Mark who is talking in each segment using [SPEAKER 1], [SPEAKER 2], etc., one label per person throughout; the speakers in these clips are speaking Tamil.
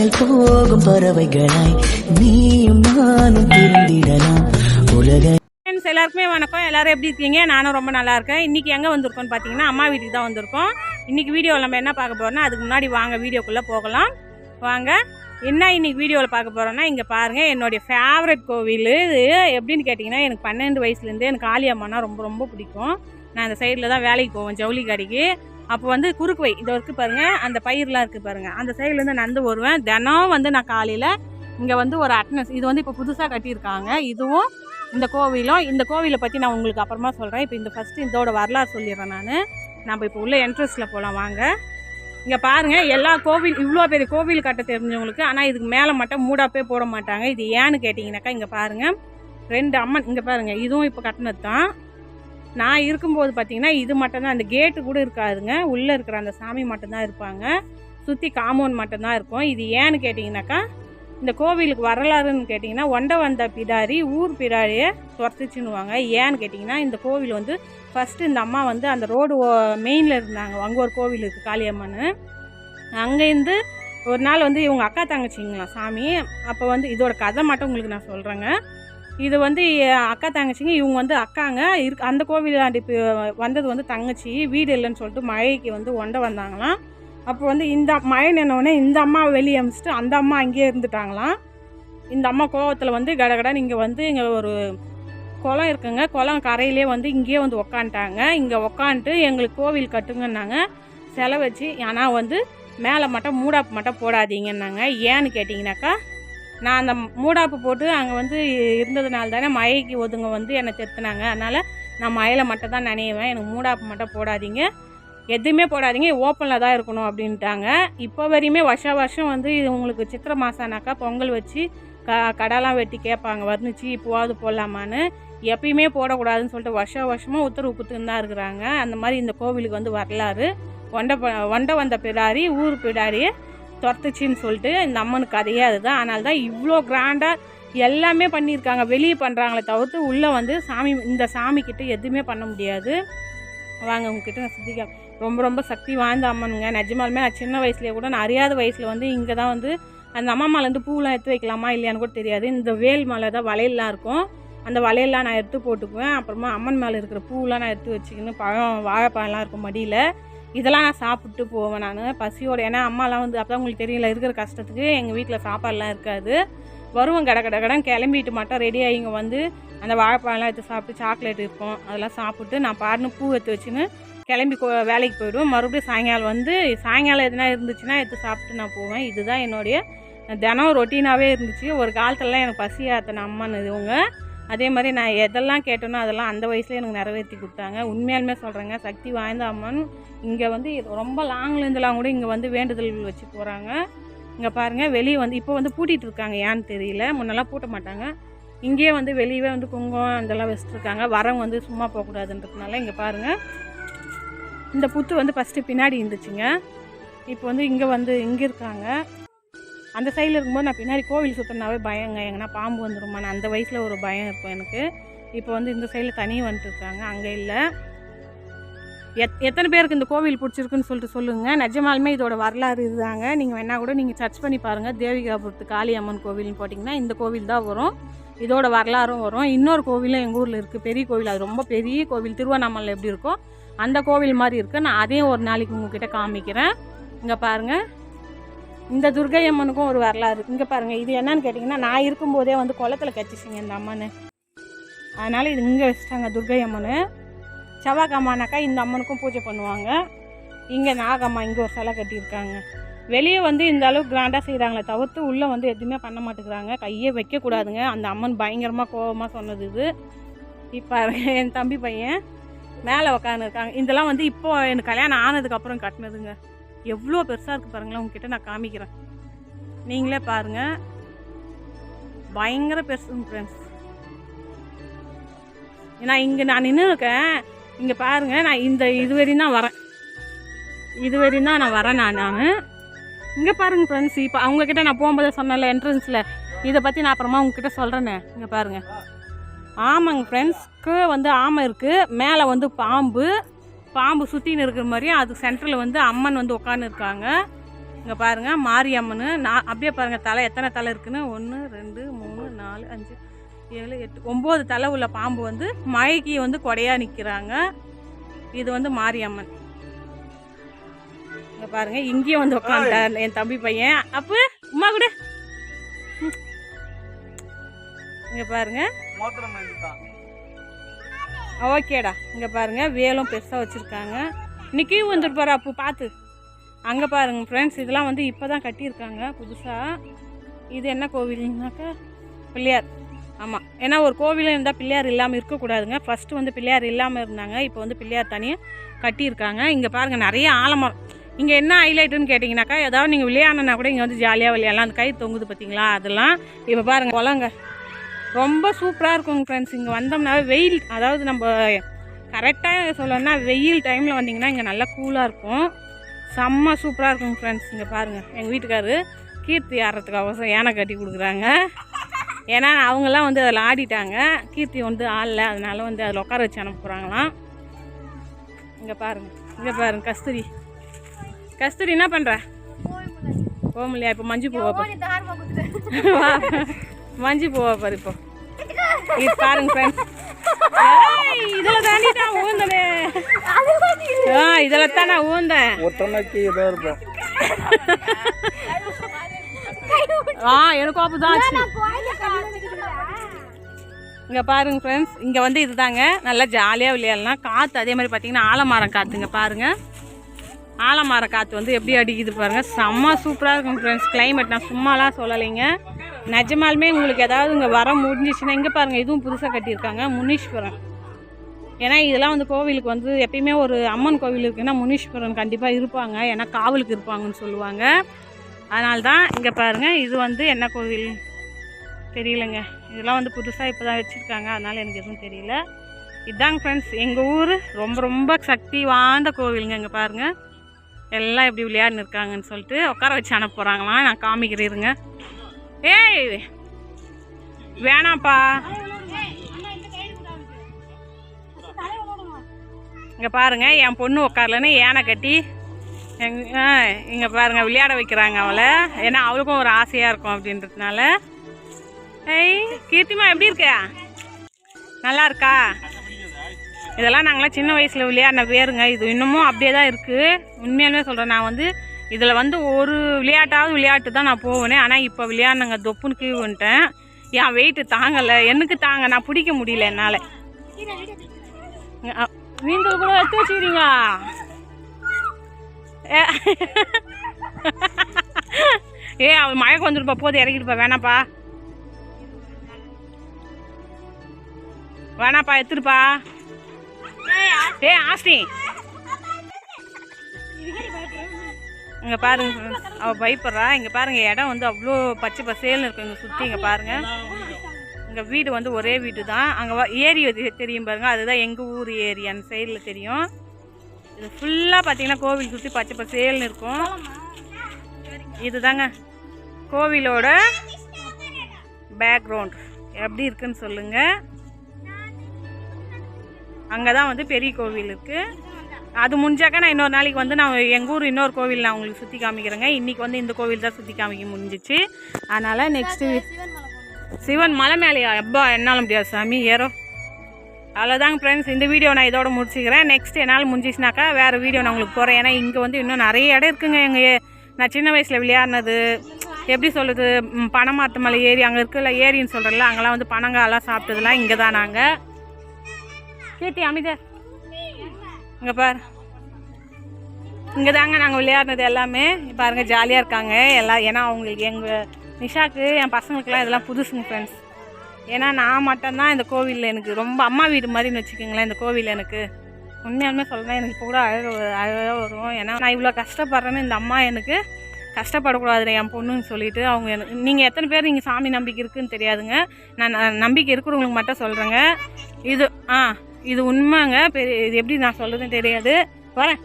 [SPEAKER 1] வானில் போகும் பறவைகளாய் நீயும் நானும் திருந்திடலாம் உலக
[SPEAKER 2] ஃப்ரெண்ட்ஸ் எல்லாருக்குமே வணக்கம். எல்லாரும் எப்படி இருக்கீங்க? நானும் ரொம்ப நல்லா இருக்கேன். இன்றைக்கி எங்கே வந்திருக்கோம்னு பார்த்தீங்கன்னா அம்மா வீட்டுக்கு தான் வந்திருக்கோம். இன்றைக்கி வீடியோவில் நம்ம என்ன பார்க்க போகிறோம்னா அதுக்கு முன்னாடி வாங்க வீடியோக்குள்ளே போகலாம். வாங்க. என்ன இன்னைக்கு வீடியோவில் பார்க்க போகிறோன்னா இங்கே பாருங்கள் என்னுடைய ஃபேவரட் கோவில். இது எப்படின்னு கேட்டிங்கன்னா எனக்கு பன்னெண்டு வயசுலேருந்தே எனக்கு காளியம்மானா ரொம்ப ரொம்ப பிடிக்கும். நான் அந்த சைடில் தான் வேலைக்கு போவேன் ஜவுளி கடைக்கு. அப்போ வந்து குறுக்கு வை இது இருக்குது பாருங்கள் அந்த பயிரெலாம் இருக்குது பாருங்கள் அந்த சைட்லேருந்து நடந்து வருவேன். தினம் வந்து நான் காலையில் இங்கே வந்து ஒரு அட்னஸ் இது வந்து இப்போ புதுசாக கட்டியிருக்காங்க. இதுவும் இந்த கோவிலும் இந்த கோவிலை பற்றி நான் உங்களுக்கு அப்புறமா சொல்கிறேன் இப்போ இந்த ஃபஸ்ட்டு இதோட வரலாறு சொல்லிடுறேன் நான். நம்ம இப்போ உள்ள என்ட்ரன்ஸில் போகலாம் வாங்க. இங்கே பாருங்கள் எல்லா கோவில் இவ்வளோ பெரிய கோவில் கட்ட தெரிஞ்சவங்களுக்கு ஆனால் இதுக்கு மேலே மட்டும் மூடாப்பே போட மாட்டாங்க. இது ஏன்னு கேட்டிங்கனாக்கா இங்கே பாருங்கள் ரெண்டு அம்மன் இங்கே பாருங்கள் இதுவும் இப்போ கட்டினது தான் நான் இருக்கும்போது பார்த்தீங்கன்னா இது மட்டும்தான். அந்த கேட்டு கூட இருக்காதுங்க. உள்ளே இருக்கிற அந்த சாமி மட்டும்தான் இருப்பாங்க. சுற்றி காம்பவுண்ட் மட்டும்தான் இருக்கும். இது ஏன்னு கேட்டிங்கனாக்கா இந்த கோவிலுக்கு வரலாறுன்னு கேட்டிங்கன்னா ஒண்ட வந்த பிடாரி ஊர் பிடாரியை துரத்துச்சுன்னுவாங்க ஏன்னு கேட்டிங்கன்னா இந்த கோவில் வந்து ஃபஸ்ட்டு இந்த அம்மா வந்து அந்த ரோடு மெயினில் இருந்தாங்க. அங்கே ஒரு கோவில் இருக்குது காளியம்மன் அங்கேருந்து ஒரு நாள் வந்து இவங்க அக்கா தங்கச்சிங்களா சாமி? அப்போ வந்து இதோட கதை மட்டும் உங்களுக்கு நான் சொல்கிறேங்க இது வந்து அக்கா தங்கச்சிங்க இவங்க வந்து அக்காங்க. இருக்கு அந்த கோவிலாண்டி பி- வந்தது வந்து தங்கச்சி. வீடு இல்லைன்னு சொல்லிட்டு மழைக்கு வந்து ஒண்ட வந்தாங்களாம். அப்போ வந்து இந்த மழை நின்னவுடனே இந்த அம்மா வெளியே அமிச்சிட்டு அந்த அம்மா அங்கேயே இருந்துட்டாங்களாம். இந்த அம்மா கோவத்தில் வந்து கடகடன்னு இங்கே வந்து இங்கே ஒரு குளம் இருக்குங்க. குளம் கரையிலே வந்து இங்கேயே வந்து உக்காந்துட்டாங்க. இங்கே உக்காந்துட்டு எங்களுக்கு கோவில் கட்டுங்கன்னாங்க. செலை வச்சு ஆனால் வந்து மேலே மட்டும் மூடாப்பு மட்டும் போடாதீங்கன்னாங்க. ஏன்னு கேட்டிங்கனாக்கா நான் அந்த மூடாப்பு போட்டு அங்கே வந்து இருந்ததுனால தானே மழைக்கு ஒதுங்க வந்து என்னை தெத்துனாங்க அதனால் நான் மழையில் மட்டும் தான் நினைவேன். எனக்கு மூடாப்பு மட்டும் போடாதீங்க. எதுவுமே போடாதீங்க. ஓப்பனில் தான் இருக்கணும் அப்படின்ட்டாங்க. இப்போ வரையுமே வருஷா வருஷம் வந்து இது உங்களுக்கு சித்திரை மாதம்னாக்கா பொங்கல் வச்சு க கடைலாம் வெட்டி கேட்பாங்க. வர்ணிச்சு இப்போவாது போடலாமான்னு? எப்பயுமே போடக்கூடாதுன்னு சொல்லிட்டு வருஷா வருஷமாக உத்தரவு கொடுத்துன்னு தான் இருக்கிறாங்க. அந்த மாதிரி இந்த கோவிலுக்கு வந்து வரலாறு. ஒண்ட ஒண்டை ஒண்ட வந்த பிடாரி ஊர் பிடாரியை துரத்துச்சின்னு சொல்லிட்டு இந்த அம்மனுக்கு கதையே அதுதான். அதனால தான் இவ்வளோ கிராண்டாக எல்லாமே பண்ணியிருக்காங்க. வெளியே பண்ணுறாங்களே தவிர்த்து உள்ளே வந்து சாமி இந்த சாமி எதுவுமே பண்ண முடியாது. வாங்க உங்ககிட்ட நான் சுத்திக்க ரொம்ப ரொம்ப சக்தி வாய்ந்த அம்மனுங்க. நிஜமாலுமே நான் சின்ன வயசுலேயே கூட நான் அறியாத வயசில் வந்து இங்கே தான் வந்து அந்த அம்மா மேலேருந்து பூவெலாம் எடுத்து வைக்கலாமா இல்லையான்னு கூட தெரியாது. இந்த வேல் மேலே தான் வளையல்லாம் இருக்கும். அந்த வளையல்லாம் நான் எடுத்து போட்டுக்குவேன். அப்புறமா அம்மன் மேலே இருக்கிற பூவெலாம் நான் எடுத்து வச்சுக்கின்னு பழம் வாழைப்பழம்லாம் இருக்கும் மடியில். இதெல்லாம் நான் சாப்பிட்டு போவேன் நான். பசியோட ஏன்னா அம்மாலாம் வந்து அப்போ உங்களுக்கு தெரியல இருக்கிற கஷ்டத்துக்கு எங்கள் வீட்டில் சாப்பாடுலாம் இருக்காது. வருவோம் கட கட கடன் கிளம்பிட்டு மட்டும் ரெடியாக இங்கே வந்து அந்த வாழைப்பழம்லாம் எடுத்து சாப்பிட்டு சாக்லேட் இருக்கும் அதெல்லாம் சாப்பிட்டு நான் பாருன்னு பூ எடுத்து வச்சுன்னு கிளம்பி வேலைக்கு போயிடுவேன். மறுபடியும் சாயங்காலம் வந்து சாயங்காலம் எதுனா இருந்துச்சுன்னா எடுத்து சாப்பிட்டு நான் போவேன். இதுதான் என்னுடைய தினம் ரொட்டீனாகவே இருந்துச்சு. ஒரு காலத்துலலாம் எனக்கு பசி ஆத்தின அம்மான்னு இவங்க. அதே மாதிரி நான் எதெல்லாம் கேட்டேனோ அதெல்லாம் அந்த வயசுல எனக்கு நிறைவேற்றி கொடுத்தாங்க. உண்மையாலுமே சொல்கிறேங்க சக்தி வாய்ந்த அம்மன். இங்கே வந்து ரொம்ப லாங்லேருந்துலாம் கூட இங்கே வந்து வேண்டுதல் வச்சு போகிறாங்க இங்கே பாருங்கள் வெளியே வந்து இப்போ வந்து பூட்டிகிட்டு இருக்காங்க ஏன்னு தெரியல. முன்னெல்லாம் பூட்ட மாட்டாங்க. இங்கேயே வந்து வெளியவே வந்து குங்குமம் இதெல்லாம் வச்சுட்ருக்காங்க வரவங்க வந்து சும்மா போகக்கூடாதுன்றதுனால இங்கே பாருங்கள் இந்த புத்து வந்து ஃபஸ்ட்டு பின்னாடி இருந்துச்சுங்க. இப்போ வந்து இங்கே வந்து இங்கே இருக்காங்க. அந்த சைடில் இருக்கும்போது நான் பின்னாடி கோவில் சுற்றினாவே பயங்க. எங்கன்னா பாம்பு வந்துருமா? நான் அந்த வயசில் ஒரு பயம் இருக்கும் எனக்கு. இப்போ வந்து இந்த சைடில் தனி வந்துட்டு இருக்காங்க. அங்கே இல்லை. எத் எத்தனை பேருக்கு இந்த கோவில் பிடிச்சிருக்குன்னு சொல்லிட்டு சொல்லுங்கள் நிஜமாலுமே இதோட வரலாறு இதுதாங்க. நீங்கள் வேணால் கூட நீங்கள் சர்ச் பண்ணி பாருங்கள் தேவிகாபுரத்து காளி அம்மன் கோவில்னு போட்டிங்கன்னா இந்த கோவில் தான் வரும். இதோட வரலாறும் வரும். இன்னொரு கோவிலும் எங்கள் ஊரில் இருக்குது பெரிய கோவில். அது ரொம்ப பெரிய கோவில். திருவண்ணாமலை எப்படி இருக்கோ அந்த கோவில் மாதிரி இருக்குது நான் அதையும் ஒரு நாளைக்கு உங்ககிட்ட காமிக்கிறேன். இங்கே பாருங்கள் இந்த துர்கையம்மனுக்கும் ஒரு வரலாறு இங்கே பாருங்கள் இது என்னன்னு கேட்டிங்கன்னா நான் இருக்கும்போதே வந்து குளத்துல கச்சிச்சிங்க இந்த அம்மன். அதனால் இது இங்கே வச்சுட்டாங்க துர்கையம்மன். செவ்வாய்க்கம்மானாக்கா இந்த அம்மனுக்கும் பூஜை பண்ணுவாங்க. இங்கே நாகம்மா இங்கே ஒரு சிலை கட்டியிருக்காங்க. வெளியே வந்து இந்த அளவுக்கு கிராண்டாக செய்கிறாங்களே தவிர்த்து உள்ளே வந்து எதுவுமே பண்ண மாட்டேங்கிறாங்க. கையே வைக்கக்கூடாதுங்க. அந்த அம்மன் பயங்கரமாக கோபமாக சொன்னது இது. இப்போ என் தம்பி பையன் மேலே உக்காந்துருக்காங்க. இதெல்லாம் வந்து இப்போது எனக்கு கல்யாணம் ஆனதுக்கப்புறம் கட்டினதுங்க. எவ்வளோ பெருசாக இருக்குது பாருங்களேன் உங்ககிட்ட நான் காமிக்கிறேன். நீங்களே பாருங்கள் பயங்கர பெருசுங்க ஃப்ரெண்ட்ஸ் நான் இங்கே நான் நின்று இருக்கேன். இங்கே பாருங்கள் நான் இந்த இது வரையும் தான் வரேன். இது வரையும் தான் நான் வரேன் நான் நான். இங்கே பாருங்க ஃப்ரெண்ட்ஸ் இப்போ அவங்கக்கிட்ட நான் போகும்போது சொன்னேன்ல என்ட்ரன்ஸில் இதை பற்றி நான் அப்புறமா உங்ககிட்ட சொல்கிறேனே இங்கே பாருங்கள் ஆமாங்க ஃப்ரெண்ட்ஸ்க்கு வந்து ஆமை இருக்குது மேலே வந்து பாம்பு. பாம்பு சுற்றின்னு இருக்கிற மாதிரியும் அது சென்டரில் வந்து அம்மன் வந்து உட்காந்து இருக்காங்க இங்கே பாருங்கள் மாரியம்மன் நான் அப்படியே பாருங்கள் தலை எத்தனை தலை இருக்குன்னு? ஒன்று ரெண்டு மூணு நாலு அஞ்சு ஏழு எட்டு ஒம்பது தலை உள்ள பாம்பு வந்து மழைக்கு வந்து கொடையாக நிற்கிறாங்க இது வந்து மாரியம்மன் இங்கே பாருங்கள் இங்கேயும் வந்து உட்காந்துட்டார் என் தம்பி பையன். அப்போ உமா கூட. இங்கே பாருங்கள் ஓகேடா. இங்கே பாருங்கள் வேலும் பெருசாக வச்சுருக்காங்க. இன்றைக்கி வந்துருப்பார் அப்போ பார்த்து அங்கே பாருங்கள் ஃப்ரெண்ட்ஸ் இதெல்லாம் வந்து இப்போ தான் கட்டியிருக்காங்க புதுசாக இது என்ன கோவில்னாக்கா? பிள்ளையார். ஆமாம் ஏன்னா ஒரு கோவிலும் இருந்தால் பிள்ளையார் இல்லாமல் இருக்கக்கூடாதுங்க. ஃபஸ்ட்டு வந்து பிள்ளையார் இல்லாமல் இருந்தாங்க இப்போ வந்து பிள்ளையார் தனியாக கட்டியிருக்காங்க. இங்கே பாருங்கள் நிறைய ஆலமரம். இங்கே என்ன ஹைலைட்டுன்னு கேட்டிங்கனாக்கா ஏதாவது நீங்கள் விளையாடணுன்னா கூட இங்கே வந்து ஜாலியாக விளையாடலாம். அந்த கை தொங்குது பார்த்தீங்களா அதெல்லாம் இப்போ பாருங்கள் குளங்க. ரொம்ப சூப்பராக இருக்குங்க ஃப்ரெண்ட்ஸ் இங்கே வந்தோம்னாவே வெயில் அதாவது நம்ம கரெக்டாக சொல்லணும்னா வெயில் டைமில் வந்தீங்கன்னா இங்கே நல்லா கூலாக இருக்கும். செம்ம சூப்பராக இருக்குங்க ஃப்ரெண்ட்ஸ் இங்கே பாருங்கள் எங்கள் வீட்டுக்காரு கீர்த்தி ஆடுறதுக்கு அவசரம் யானை கட்டி கொடுக்குறாங்க. ஏன்னா அவங்கெல்லாம் வந்து அதில் ஆடிட்டாங்க. கீர்த்தி வந்து ஆடல அதனால வந்து அதில் உட்கார வச்சு அனுப்ப போகிறாங்களாம் இங்கே பாருங்கள் இங்கே பாருங்க கஸ்தூரி. கஸ்தூரி என்ன பண்ணுற போகலையா இப்போ மஞ்சு போவா வா. மஞ்சு போவா பாரு இப்போ. இது பாருங்க ஃப்ரெண்ட்ஸ் இதில் தாண்டி நான் ஊந்தனே. ஆ இதில் தான் நான் ஊந்தேன்.
[SPEAKER 3] ஒத்தனைக்கு ஏதோ இருக்கும்.
[SPEAKER 2] ஆ எனக்கும் அப்போ தான் ஆச்சு. இங்கே பாருங்க ஃப்ரெண்ட்ஸ் இங்கே வந்து இதுதாங்க. நல்லா ஜாலியாக விளையாடலாம். காற்று அதே மாதிரி பார்த்தீங்கன்னா ஆலமரம் காற்றுங்க பாருங்கள் ஆலமரம் காற்று வந்து எப்படி அடிக்குது பாருங்கள் செம்ம சூப்பராக இருக்கும் ஃப்ரெண்ட்ஸ் கிளைமேட் நான் சும்மாலாம் சொல்லலைங்க. நிஜமாலுமே உங்களுக்கு ஏதாவது இங்கே வர முடிஞ்சிச்சுன்னா இங்கே பாருங்கள் இதுவும் புதுசாக கட்டியிருக்காங்க முனீஸ்வரன். ஏன்னா இதெல்லாம் வந்து கோவிலுக்கு வந்து எப்பயுமே ஒரு அம்மன் கோவில் இருக்குன்னா முனீஸ்வரன் கண்டிப்பாக இருப்பாங்க. ஏன்னா காவலுக்கு இருப்பாங்கன்னு சொல்லுவாங்க. அதனால தான் இங்கே பாருங்கள் இது வந்து என்ன கோவில்? தெரியலங்க. இதெல்லாம் வந்து புதுசாக இப்போ தான் வச்சுருக்காங்க. அதனால் எனக்கு எதுவும் தெரியல. இதாங்க ஃப்ரெண்ட்ஸ் எங்கள் ஊர் ரொம்ப ரொம்ப சக்தி வாய்ந்த கோவிலுங்க இங்கே பாருங்கள் எல்லாம் எப்படி விளையாடுன்னு இருக்காங்கன்னு சொல்லிட்டு உட்கார வச்சு அனுப்புகிறாங்களாம் நான் காமிக்கிறேருங்க ஏய் வேணாம்ப்பா. இங்கே பாருங்க என் பொண்ணு உட்காரலன்னு ஏனை கட்டி எங் இங்கே பாருங்க விளையாட வைக்கிறாங்க அவளை. ஏன்னா அவளுக்கும் ஒரு ஆசையாக இருக்கும் அப்படின்றதுனால. ஏய் கீர்த்திமா எப்படி இருக்க? நல்லா இருக்கா? இதெல்லாம் நாங்களாம் சின்ன வயசில் விளையாடின பேருங்க. இது இன்னமும் அப்படியே தான் இருக்குது உண்மையாலுமே சொல்கிறேன் நான் வந்து இதில் வந்து ஒரு விளையாட்டாவது விளையாட்டு தான் நான் போவேனே. ஆனால் இப்போ விளையாடுனங்க. தொப்புன்னு கீழ் வந்துட்டேன் என் வெயிட்டு தாங்கலை. எனக்கு தாங்க. நான் பிடிக்க முடியல என்னால். நீங்கள் கூட எடுத்து வச்சுக்கிறீங்க ஏ அவள் மயக்கம் வந்துருப்பா. போது இறக்கிட்டுப்பா வேணாப்பா. வேணாப்பா எடுத்துருப்பா ஏ ஆஸ்டி இங்கே பாருங்க அவள் பயப்படுறா. இங்கே பாருங்கள் இடம் வந்து அவ்வளோ பச்சை பசேல்னு இருக்கும் இங்கே சுற்றி இங்கே பாருங்கள் இங்கே வீடு வந்து ஒரே வீடு தான் அங்கே ஏரி தெரியும் பாருங்கள் அதுதான் எங்கள் ஊர் ஏரி. அந்த சைடில் தெரியும். இது ஃபுல்லாக பார்த்தீங்கன்னா கோவில் சுற்றி பச்சை பசேல்னு இருக்கும். இதுதாங்க. கோவிலோட பேக்ரவுண்ட் எப்படி இருக்குன்னு சொல்லுங்கள் அங்கே தான் வந்து பெரிய கோவில் இருக்குது அது முடிஞ்சாக்க நான் இன்னொரு நாளைக்கு வந்து நான் எங்கள் ஊர் இன்னொரு கோவில் நான் உங்களுக்கு சுற்றி காமிக்கிறேங்க. இன்றைக்கி வந்து இந்த கோவில் தான் சுற்றி காமிக்க முடிஞ்சிச்சு. அதனால் நெக்ஸ்ட்டு சிவன் மலை மேலேயா? எப்பா என்னால் முடியாது சாமி ஏறோ. அவ்வளோதாங்க ஃப்ரெண்ட்ஸ் இந்த வீடியோ நான் இதோட முடிச்சுக்கிறேன். நெக்ஸ்ட் என்னால் முடிஞ்சிச்சுனாக்கா வேறு வீடியோ நான் உங்களுக்கு போகிறேன் ஏன்னா இங்கே வந்து இன்னும் நிறைய இடம் இருக்குங்க. எங்கள் நான் சின்ன வயசில் விளையாடினது எப்படி சொல்கிறது பனமாத்து மலை ஏரி அங்கே இருக்குல்ல ஏரின்னு சொல்கிறேன்ல அங்கெல்லாம் வந்து பனங்காலாம் சாப்பிட்டதுலாம் இங்கே தான் நாங்கள் கேட்டி அமைதா இங்கே பார். இங்கே தாங்க நாங்கள் விளையாடுனது எல்லாமே. பாருங்க ஜாலியாக இருக்காங்க. எல்லாம் ஏன்னா அவங்களுக்கு எங்கள் நிஷாக்கு என் பசங்களுக்குலாம் இதெல்லாம் புதுசுங்க ஃப்ரெண்ட்ஸ் ஏன்னா நான் மட்டும்தான் இந்த கோவிலில் எனக்கு ரொம்ப அம்மா வீடு மாதிரின்னு வச்சுக்கோங்களேன் இந்த கோவில் எனக்கு. உண்மையாலுமே சொல்கிறேன் எனக்கு இப்போ கூட அழக அழகாக வரும். ஏன்னா நான் இவ்வளோ கஷ்டப்படுறேன்னு இந்த அம்மா எனக்கு கஷ்டப்படக்கூடாது என் பொண்ணுன்னு சொல்லிட்டு அவங்க எனக்கு நீங்கள் எத்தனை பேர் நீங்கள் சாமி நம்பிக்கை இருக்குதுன்னு தெரியாதுங்க. நான் நம்பிக்கை இருக்கிறவங்களுக்கு மட்டும் சொல்கிறேங்க இது ஆ. இது உண்மைங்க. பெரிய இது எப்படி நான் சொல்கிறதுன்னு தெரியாது. வரேன்.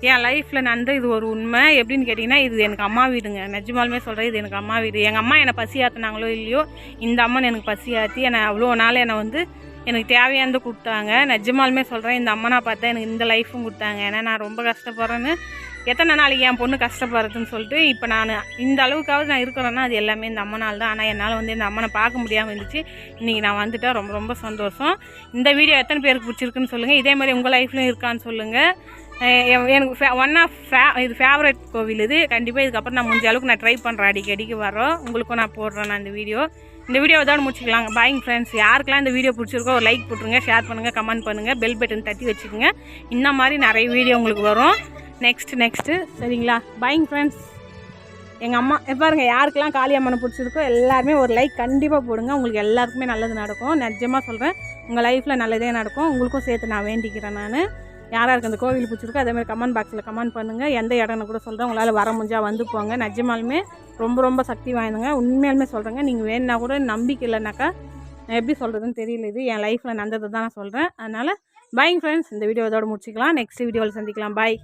[SPEAKER 2] என் லைஃப்பில் நடந்த இது ஒரு உண்மை. எப்படின்னு கேட்டிங்கன்னா இது எனக்கு அம்மா வீடுங்க. நிஜமாலுமே சொல்கிறேன் இது எனக்கு அம்மா வீடு. எங்கள் அம்மா என்னை பசி ஆற்றினாங்களோ இல்லையோ இந்த அம்மன் எனக்கு பசி ஆற்றி என்னை அவ்வளோ நாள் என்னை வந்து எனக்கு தேவையானது கொடுத்தாங்க. நிஜமாலுமே சொல்கிறேன் இந்த அம்மனை பார்த்தா எனக்கு இந்த லைஃப்பும் கொடுத்தாங்க. ஏன்னா நான் ரொம்ப கஷ்டப்படுறேன்னு எத்தனை நாளைக்கு என் பொண்ணு கஷ்டப்படுறதுன்னு சொல்லிட்டு இப்போ நான் இந்த அளவுக்காவது நான் இருக்கிறேன்னா அது எல்லாமே இந்த அம்மனால் தான். ஆனால் என்னால் வந்து இந்த அம்மனை பார்க்க முடியாமல் இருந்துச்சு. இன்றைக்கி நான் வந்துட்டேன். ரொம்ப ரொம்ப சந்தோஷம். இந்த வீடியோ எத்தனை பேருக்கு பிடிச்சிருக்குன்னு சொல்லுங்கள் இதே மாதிரி உங்கள் லைஃப்லையும் இருக்கான்னு சொல்லுங்கள் எ- எனக்கு ஒன் ஆஃப் ஃபே இது ஃபேவரட் கோவில் இது. கண்டிப்பாக இதுக்கப்புறம் நான் முடிஞ்ச அளவுக்கு நான் ட்ரை பண்ணுறேன் அடிக்கடிக்கு வரோம் உங்களுக்கும் நான் போடுறேன் நான் இந்த வீடியோ. இந்த வீடியோ தான் முடிச்சுக்கலாம் பாயிங் ஃப்ரெண்ட்ஸ் யாருக்கெல்லாம் இந்த வீடியோ பிடிச்சிருக்கோ ஒரு லைக் போட்டுருங்க. ஷேர் பண்ணுங்கள் கமெண்ட் பண்ணுங்கள் பெல் பட்டன் தட்டி வச்சுக்கோங்க. இந்த மாதிரி நிறைய வீடியோ உங்களுக்கு வரும். நெக்ஸ்ட்டு நெக்ஸ்ட்டு சரிங்களா? பாயிங் ஃப்ரெண்ட்ஸ் எங்கள் அம்மா இப்ப பாருங்க யாருக்கெல்லாம் காளி அம்மனை பிடிச்சிருக்கோ எல்லாருமே ஒரு லைக் கண்டிப்பாக போடுங்க. உங்களுக்கு எல்லாருக்குமே நல்லது நடக்கும். நிஜமாக சொல்கிறேன் உங்கள் லைஃப்பில் நல்லதே நடக்கும். உங்களுக்கும் சேர்த்து நான் வேண்டிக்கிறேன் நான். யாராக இருக்குது அந்த கோவில் பிடிச்சிருக்கோ அதேமாதிரி கமெண்ட் பாக்ஸில் கமெண்ட் பண்ணுங்கள் எந்த இடம்னு கூட சொல்கிறேன் உங்களால் வர முடிஞ்சால் வந்து போங்க. நிஜமாலுமே ரொம்ப ரொம்ப சக்தி வாய்ந்தங்க உண்மையாலுமே சொல்கிறேங்க நீங்கள் வேணுன்னா கூட நம்பிக்கை இல்லைனாக்கா நான் எப்படி சொல்கிறதுன்னு தெரியல இது. என் லைஃப்பில் நடந்தது தான் நான் சொல்கிறேன் அதனால் பைங் ஃப்ரெண்ட்ஸ் இந்த வீடியோ இதோட முடிச்சிக்கலாம். நெக்ஸ்ட் வீடியோவில் சந்திக்கலாம். பாய்